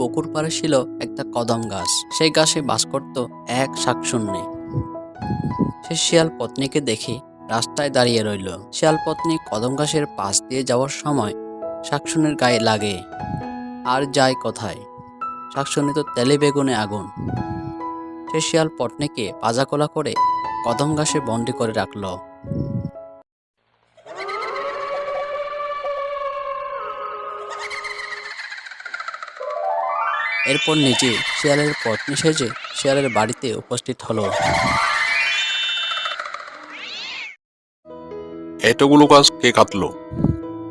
পুকুর পাড়ে ছিল একটা কদম গাছ। সেই গাছে বাস করত এক শাকশূন্যে সে শিয়াল পত্নীকে দেখে রাস্তায় দাঁড়িয়ে রইল। শিয়াল পত্নী কদম গাছের পাশ দিয়ে যাওয়ার সময় শাকসুনের গায়ে লাগে, আর যায় কোথায়? শাকসুনি তো তেলে বেগুনে আগুন। সে শিয়াল পত্নীকে পাজাকোলা করে কদম গাছে বন্দি করে রাখল। এরপর নিজে শিয়ালের পত্নী সেজে শিয়ালের বাড়িতে উপস্থিত হলো। এতগুলো গাছ কে কাটলো?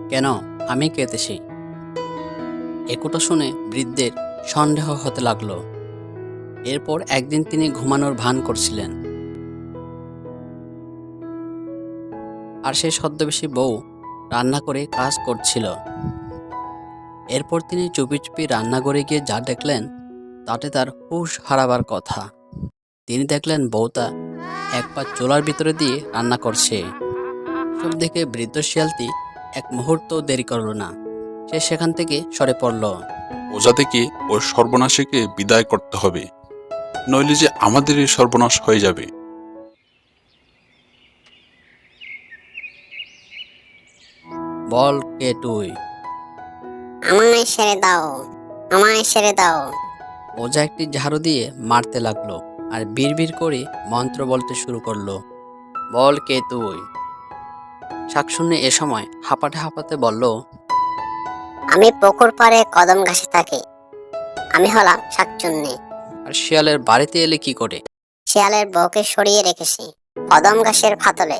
কেন? আমি কেঁদেছি। একথা শুনে বৃদ্ধের সন্দেহ হতে লাগল। এরপর একদিন তিনি ঘুমানোর ভান করছিলেন। আর সেই ছদ্মবেশী বউ রান্না করে কাজ করছিল। এরপর তিনি চুপি চুপি রান্নাঘরে গিয়ে যা দেখলেন তাতে তার হুশ হারাবার কথা। তিনি দেখলেন বউটা এক পা চোলার ভিতরে দিয়ে রান্না করছে। সব দেখে বৃদ্ধ শিয়ালটি এক মুহূর্ত দেরি করল না। সে সেখান থেকে সরে পড়ল। ওজা থেকে ওই সর্বনাশীকে বিদায় করতে হবে? নইলে যে আমাদেরই সর্বনাশ হয়ে যাবে। বল কে তুই? আমায় সেরে দাও আমায় সেরে দাও। ওজা একটি ঝাড়ু দিয়ে মারতে লাগল আর বিড়বিড় করে মন্ত্র বলতে শুরু করল বল কে তুই? শাকশুন্নি এ সময় হাঁপাতে হাঁপাতে বলল আমি পুকুর পাড়ে কদম ঘাসে থাকি। আমি হলাম শাকচুন্নি। আর শিয়ালের বাড়িতে এলে কি করে? শিয়ালের বউকে সরিয়ে রেখেছি কদম ঘাসের ফাতলে।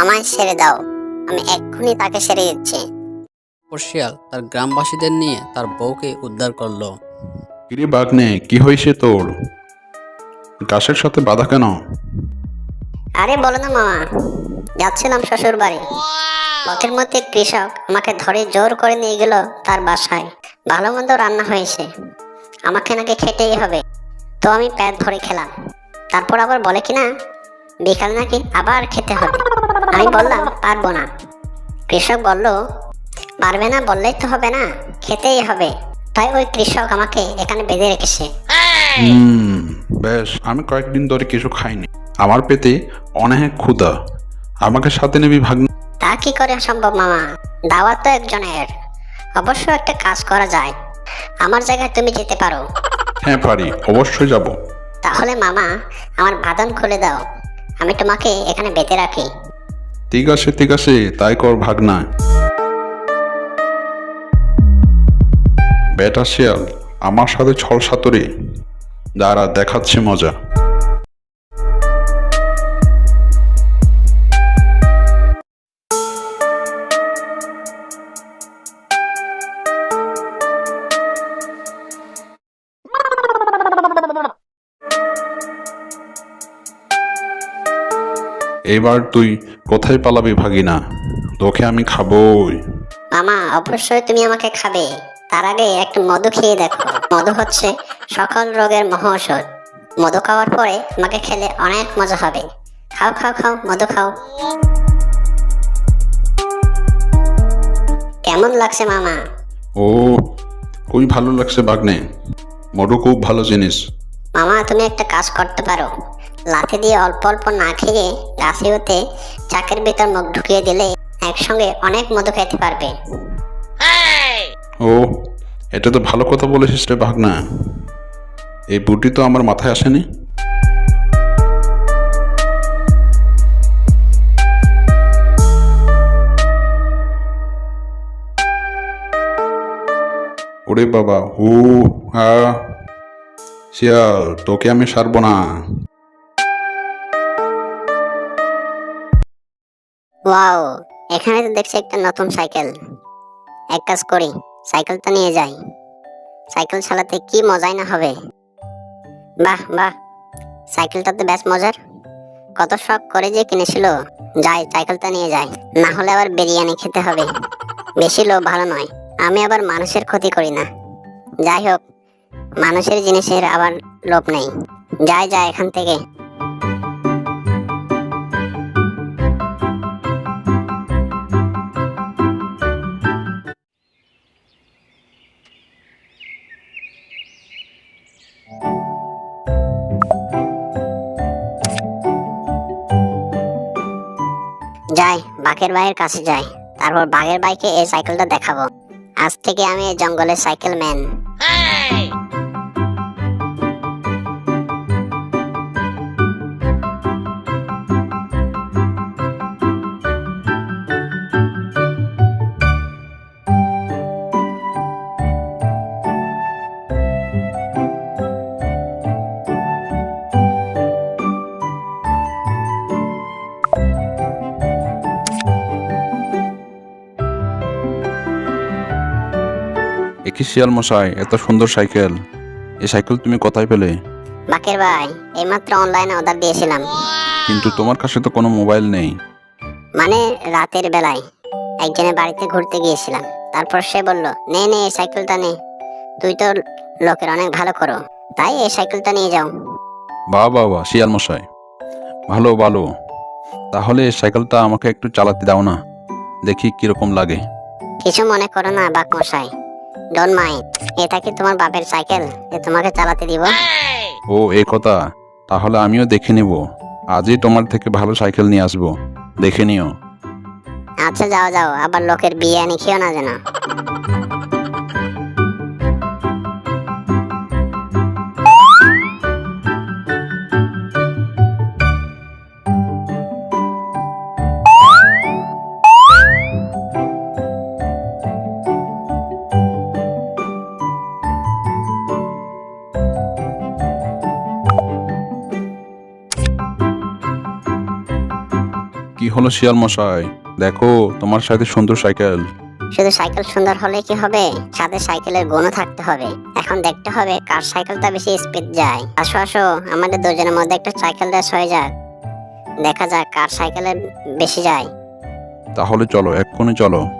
আমায় সেরে দাও আমি এক্ষুনি তাকে সেরে দিচ্ছি। ও শিয়াল তার গ্রামবাসীদের নিয়ে তার বউকে উদ্ধার করল। কিরে বাগনে কি হয়েছে তোর? গাছের সাথে বাধা কেন? আরে বলো না মামা যাচ্ছিলাম শ্বশুর বাড়ি। পথের মধ্যে কৃষক আমাকে ধরে জোর করে নিয়ে গেল তার বাসায়। ভালো মন্দ রান্না হয়েছে। আমাকে নাকি খেতেই হবে। তো আমি পেট ধরে খেলাম। তারপর আবার বলে কি না বিকাল নাকি আবার খেতে হবে। আমি বললাম পারব না। কৃষক বলল পারবে না বললেই তো হবে না খেতেই হবে। তাই ওই কৃষক আমাকে এখানে বেঁধে রেখেছে। বেশ আমি কয়েকদিন ধরে কিছু খাইনি। আমার পেটে অনেক ক্ষুধা। আমাকে সাথে নিবি ভাগ্ন। তা কি করে সম্ভব মামা? দাওয়াত তো একজনের। অবশ্য একটা কাজ করা যায়। আমার জায়গায় তুমি যেতে পারো। হ্যাঁ পারি। অবশ্যই যাব। তাহলে মামা আমার বাদন খুলে দাও। আমি তোমাকে এখানে বেঁধে রাখি। ঠিক আছে ঠিক আছে তাই কর ভাগনা বেটা শিয়াল, আমার সাথে ছল সাতরে। দাঁড়া, দেখাচ্ছে মজা। এবার তুই কোথায় পালাবি ভাগিনা? তোকে আমি খাবই। মামা, অবশ্যই তুমি আমাকে খাবে। তার আগে একটু মধু খেয়ে দেখো। মধু হচ্ছে সকল রোগের মহা ঔষধ মধু খাওয়ার পরে আমাকে খেলে অনেক মজা হবে। খাও খাও খাও মধু খাও। কেমন লাগছে মামা? ও খুবই ভালো লাগছে বাগনে। মধু খুব ভালো জিনিস। মামা তুমি একটা কাজ করতে পারো। লাঠি দিয়ে অল্প অল্প না খেয়ে গাছে হতে চাকের ভিতর মুখ ঢুকিয়ে দিলে একসঙ্গে অনেক মধু খেতে পারবে। ও এটা তো ভালো কথা বলেছিস রে ভাগনা। এই বুটি তো আমার মাথায় আসেনি। ওরে বাবা, হু, হা, শিয়াল, তোকে আমি সারবো না। এখানে তো দেখছি একটা নতুন সাইকেল। এক কাজ করি। সাইকেলটা নিয়ে যাই। সাইকেল চালাতে কি মজাই না হবে। বাহ বাহ। সাইকেলটা তো বেশ মজার। কত শখ করে যে কিনেছিল। যাই, সাইকেলটা নিয়ে যাই। না হলে আবার বিরিয়ানি খেতে হবে। বেশি লোভ ভালো নয়। আমি আবার মানুষের ক্ষতি করি না। যাই হোক, মানুষের জিনিসের আবার লোভ নেই। যাই যাই, এখান থেকে। যাই, বাঘের ভাইয়ের কাছে যাই। তারপর বাঘের ভাইকে এই সাইকেলটা দেখাবো। আজ থেকে আমি জঙ্গলের সাইকেল ম্যান একই শিয়াল মশাই? এত সুন্দর সাইকেল। এই সাইকেল তুমি কোথায় পেলে? বাঘের ভাই এইমাত্র অনলাইনে অর্ডার দিয়েছিলাম। কিন্তু তোমার কাছে তো কোনো মোবাইল নেই। মানে রাতের বেলায় একজনের বাড়িতে ঘুরতে গিয়েছিলাম। তারপর সে বলল নে নে এই সাইকেলটা নে। তুই তো লোকের অনেক ভালো করো। তাই এই সাইকেলটা নিয়ে যাও। বা বা বা শিয়াল মশাই। ভালো ভালো। তাহলে এই সাইকেলটা আমাকে একটু চালাতে দাও না। দেখি কীরকম লাগে। কিছু মনে করো না বাক মশাই। ডোন্ট মাইন্ড এটা কি তোমার বাপের সাইকেল যে তোমাকে চালাতে দিব? ও এই কথা। তাহলে আমিও দেখে নিব। আজই তোমার থেকে ভালো সাইকেল নিয়ে আসব। দেখে নিও। আচ্ছা যাও যাও। আবার লোকের বিয়ে আনি খেও না যেন। হলো শিয়াল মশাই। দেখো তোমার সাথে সুন্দর সাইকেল। শুধু সাইকেল সুন্দর হলে কি হবে? সাথে সাইকেলের গুণ থাকতে হবে। এখন দেখতে হবে কার সাইকেলটা বেশি স্পিড যায়। আসো আসো আমাদের দুজনের মধ্যে একটা সাইকেল রেস হয়ে যাক। দেখা যাক কার সাইকেলে বেশি যায়। তাহলে চলো এক্ষুনি চলো।